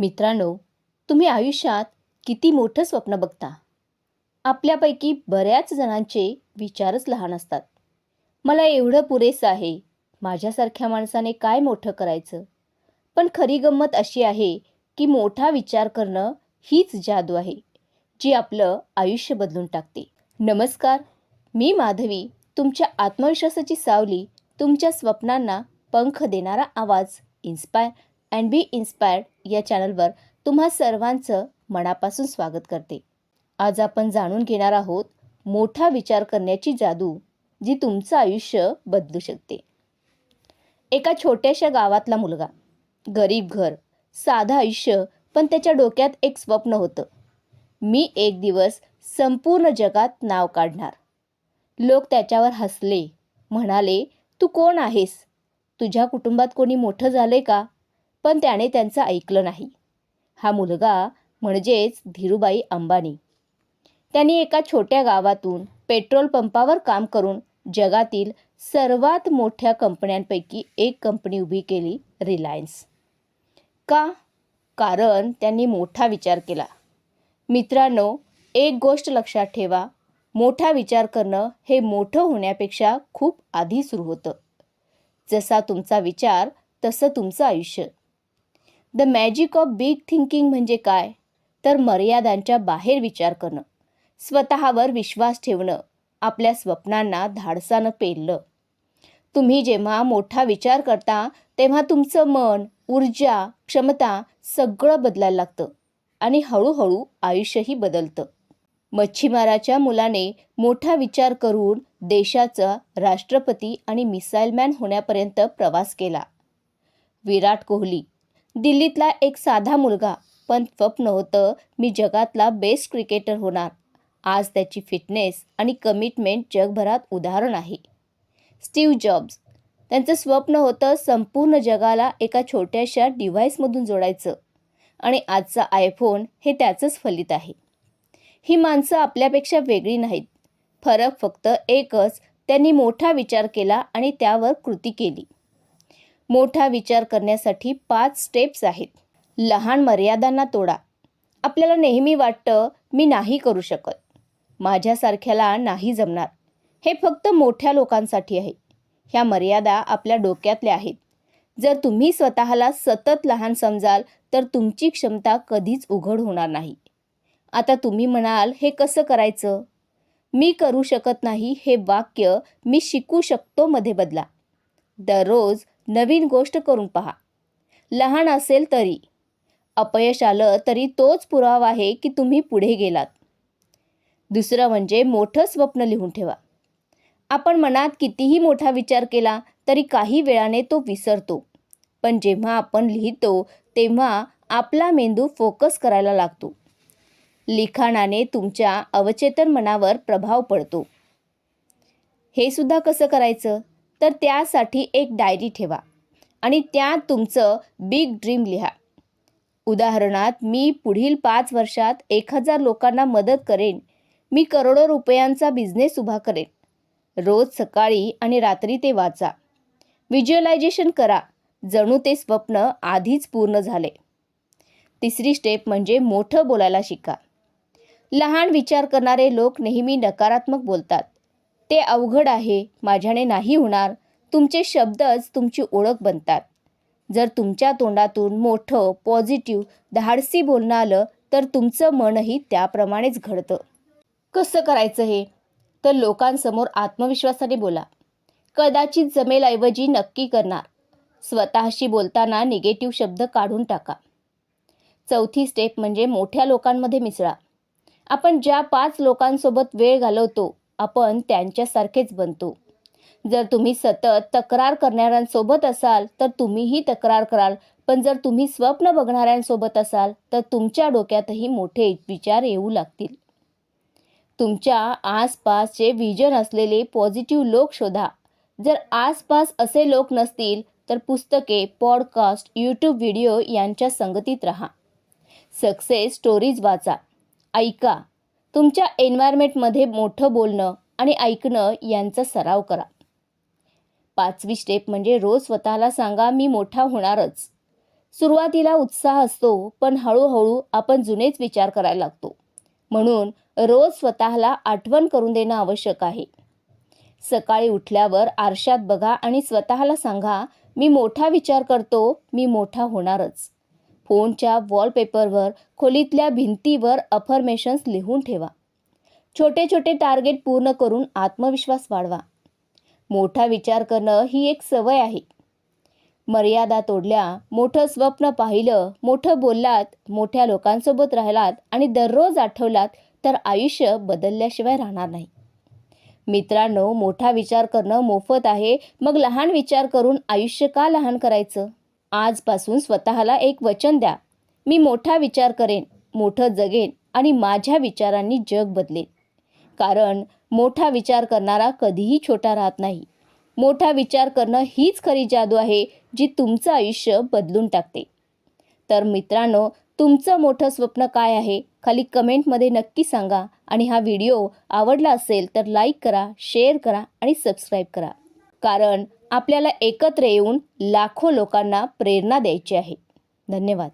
मित्रांनो तुम्ही आयुष्यात किती मोठं स्वप्न बघता? आपल्यापैकी बऱ्याच जणांचे विचारच लहान असतात. मला एवढं पुरेसं आहे माझ्यासारख्या माणसाने काय मोठं करायचं? पण खरी गंमत अशी आहे की मोठा विचार करणं हीच जादू आहे जी आपलं आयुष्य बदलून टाकते. नमस्कार मी माधवी. तुमच्या आत्मविश्वासाची सावली तुमच्या स्वप्नांना पंख देणारा आवाज इन्स्पायर अँड बी इन्स्पायर्ड या चॅनलवर तुम्हा सर्वांचं मनापासून स्वागत करते. आज आपण जाणून घेणार आहोत मोठा विचार करण्याची जादू जी तुमचं आयुष्य बदलू शकते. एका छोट्याशा गावातला मुलगा. गरीब घर साधं आयुष्य पण त्याच्या डोक्यात एक स्वप्न होतं. मी एक दिवस संपूर्ण जगात नाव काढणार. लोक त्याच्यावर हसले म्हणाले तू कोण आहेस? तुझ्या कुटुंबात कोणी मोठं झालंय का? पण त्याने त्यांचं ऐकलं नाही. हा मुलगा म्हणजेच धीरूबाई अंबानी. त्यांनी एका छोट्या गावातून पेट्रोल पंपावर काम करून जगातील सर्वात मोठ्या कंपन्यांपैकी एक कंपनी उभी केली रिलायन्स. का? कारण त्यांनी मोठा विचार केला. मित्रांनो एक गोष्ट लक्षात ठेवा मोठा विचार करणं हे मोठं होण्यापेक्षा खूप आधी सुरू होतं. जसा तुमचा विचार तसं तुमचं आयुष्य. The magic of big thinking म्हणजे काय? तर मर्यादांच्या बाहेर विचार करणं. स्वतःवर विश्वास ठेवणं. आपल्या स्वप्नांना धाडसानं पेरलं तुम्ही जेव्हा मोठा विचार करता तेव्हा तुमचं मन ऊर्जा क्षमता सगळं बदलायला लागतं आणि हळूहळू आयुष्यही बदलतं. मच्छीमाराच्या मुलाने मोठा विचार करून देशाचा राष्ट्रपती आणि मिसाईलमॅन होण्यापर्यंत प्रवास केला. विराट कोहली दिल्लीतला एक साधा मुलगा. पण स्वप्न होतं मी जगातला बेस्ट क्रिकेटर होणार. आज त्याची फिटनेस आणि कमिटमेंट जगभरात उदाहरण आहे. Steve Jobs. त्यांचं स्वप्न होतं संपूर्ण जगाला एका छोट्याशा डिव्हाइसमधून जोडायचं. आणि आजचा आयफोन हे त्याचंच फलित आहे. ही माणसं आपल्यापेक्षा वेगळी नाहीत. फरक फक्त एकच त्यांनी मोठा विचार केला आणि त्यावर कृती केली. मोठा विचार करण्यासाठी पाच स्टेप्स आहेत. लहान मर्यादांना तोडा. आपल्याला नेहमी वाटतं मी नाही करू शकत. माझ्यासारख्याला नाही जमणार. हे फक्त मोठ्या लोकांसाठी आहे. ह्या मर्यादा आपल्या डोक्यातल्या आहेत. जर तुम्ही स्वतःला सतत लहान समजाल तर तुमची क्षमता कधीच उघड होणार नाही. आता तुम्ही म्हणाल हे कसं करायचं? मी करू शकत नाही हे वाक्य मी शिकू शकतो मध्ये बदला दररोज नवीन गोष्ट करून पहा. लहान असेल तरी. अपयश आलं तरी तोच पुरावा आहे की तुम्ही पुढे गेलात. दुसरं म्हणजे मोठं स्वप्न लिहून ठेवा. आपण मनात कितीही मोठा विचार केला तरी काही वेळाने तो विसरतो. पण जेव्हा आपण लिहितो तेव्हा आपला मेंदू फोकस करायला लागतो. लिखाणाने तुमच्या अवचेतन मनावर प्रभाव पडतो. हे सुद्धा कसं करायचं? तर त्यासाठी एक डायरी ठेवा आणि त्यात तुमचं बिग ड्रीम लिहा. उदाहरणार्थ मी पुढील पाच वर्षात एक हजार लोकांना मदत करेन. मी करोडो रुपयांचा बिझनेस उभा करेन. रोज सकाळी आणि रात्री ते वाचा. व्हिज्युअलायझेशन करा. जणू ते स्वप्न आधीच पूर्ण झाले. तिसरी स्टेप म्हणजे मोठं बोलायला शिका. लहान विचार करणारे लोक नेहमी नकारात्मक बोलतात. ते अवघड आहे माझ्याने नाही होणार. तुमचे शब्दच तुमची ओळख बनतात. जर तुमच्या तोंडातून मोठं पॉझिटिव्ह धाडसी बोलणं आलं तर तुमचं मनही त्याप्रमाणेच घडतं. कसं करायचं हे? तर लोकांसमोर आत्मविश्वासाने बोला. कदाचित जमेलऐवजी नक्की करणार. स्वतःशी बोलताना निगेटिव्ह शब्द काढून टाका. चौथी स्टेप म्हणजे मोठ्या लोकांमध्ये मिसळा. आपण ज्या पाच लोकांसोबत वेळ घालवतो आपण त्यांच्यासारखेच बनतो. जर तुम्ही सतत तक्रार करणाऱ्यांसोबत असाल तर तुम्हीही तक्रार कराल. पण जर तुम्ही स्वप्न बघणाऱ्यांसोबत असाल तर तुमच्या डोक्यातही मोठे विचार येऊ लागतील. तुमच्या आसपासचे विजन असलेले पॉझिटिव्ह लोक शोधा. जर आसपास असे लोक नसतील तर पुस्तके पॉडकास्ट यूट्यूब व्हिडिओ यांच्या संगतीत राहा. सक्सेस स्टोरीज वाचा. ऐका. तुमच्या एन्व्हायरमेंटमध्ये मोठं बोलणं आणि ऐकणं यांचा सराव करा. पाचवी स्टेप म्हणजे रोज स्वतःला सांगा मी मोठा होणारच. सुरुवातीला उत्साह असतो पण हळूहळू आपण जुनेच विचार करायला लागतो. म्हणून रोज स्वतःला आठवण करून देणं आवश्यक आहे. सकाळी उठल्यावर आरशात बघा आणि स्वतःला सांगा मी मोठा विचार करतो मी मोठा होणारच. फोनच्या वॉलपेपरवर खोलीतल्या भिंतीवर अफर्मेशन्स लिहून ठेवा. छोटे छोटे टार्गेट पूर्ण करून आत्मविश्वास वाढवा. मोठा विचार करणं ही एक सवय आहे. मर्यादा तोडल्या मोठं स्वप्न पाहिलं मोठं बोललात मोठ्या लोकांसोबत राहिलात आणि दररोज आठवलात तर आयुष्य बदलल्याशिवाय राहणार नाही. मित्रांनो मोठा विचार करणं मोफत आहे. मग लहान विचार करून आयुष्य का लहान करायचं? आजपासून स्वतःला एक वचन द्या. मी मोठा विचार करेन मोठं जगेन आणि माझ्या विचारांनी जग बदलेन. कारण मोठा विचार करणारा कधीही छोटा राहत नाही. मोठा विचार करणं हीच खरी जादू आहे जी तुमचं आयुष्य बदलून टाकते. तर मित्रांनो तुमचं मोठं स्वप्न काय आहे? खाली कमेंटमध्ये नक्की सांगा आणि हा व्हिडिओ आवडला असेल तर लाईक करा शेअर करा आणि सबस्क्राईब करा. कारण आपल्याला एकत्र येऊन लाखो लोकांना प्रेरणा द्यायची आहे. धन्यवाद.